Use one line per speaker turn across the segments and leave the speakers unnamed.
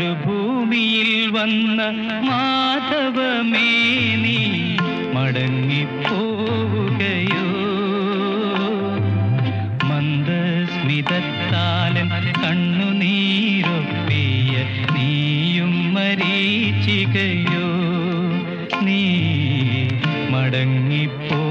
മരുഭൂമിയിൽ വന്ന മാധവമേ നീ മടങ്ങിപ്പോവുകയോ? മന്ദസ്മിതത്താലൻ കണ്ണുനീരൊപ്പിയ നീയും മരീചികയോ? നീ മടങ്ങിപ്പോവുകയോ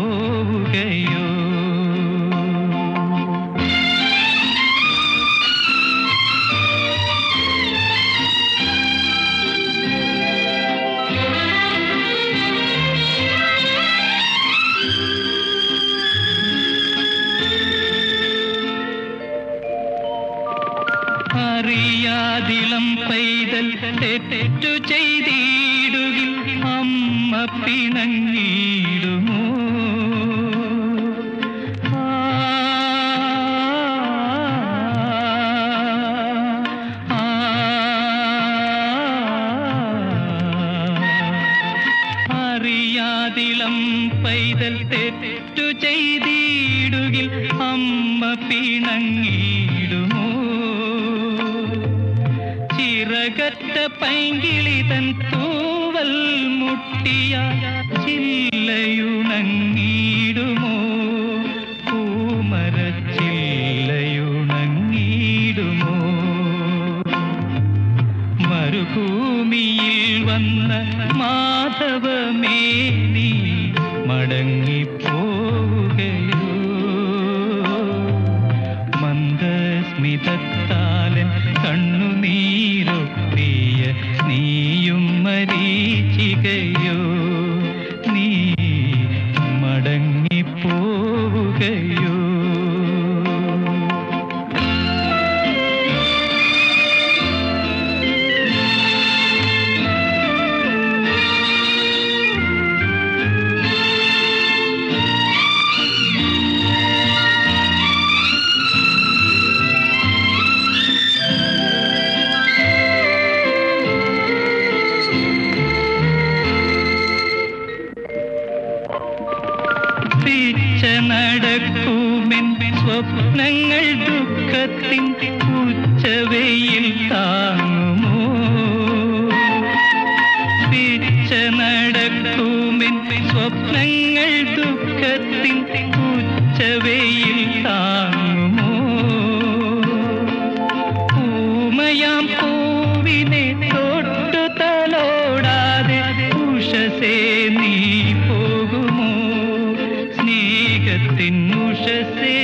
അറിയാതിളം പൈതൽ തെറ്റു ചെയ്തിടുകിൽ അമ്മ പിണങ്ങിയിടുമോ അറിയാതിളം പൈതൽ തെറ്റു ചെയ്തിടുകിൽ അമ്മ പിണങ്ങിടുമോ പൈങ്കിളി തൻ തൂവൽ മുട്ടിയ ചില്ലയുണങ്ങിടുമോ വന്ന മാധവമേ നീ മടങ്ങിപ്പോവുകയോ നടക്കുമെൻ സ്വപ്നങ്ങൾ ദുഃഖത്തിൻ ഉച്ചവെയിൽ താങ്ങുമോ? പിച്ച നടക്കുമെൻ സ്വപ്നങ്ങൾ ദുഃഖത്തിൻ ഉച്ചവെയിൽ ഉറക്കത്തിൻ ഉഷസേ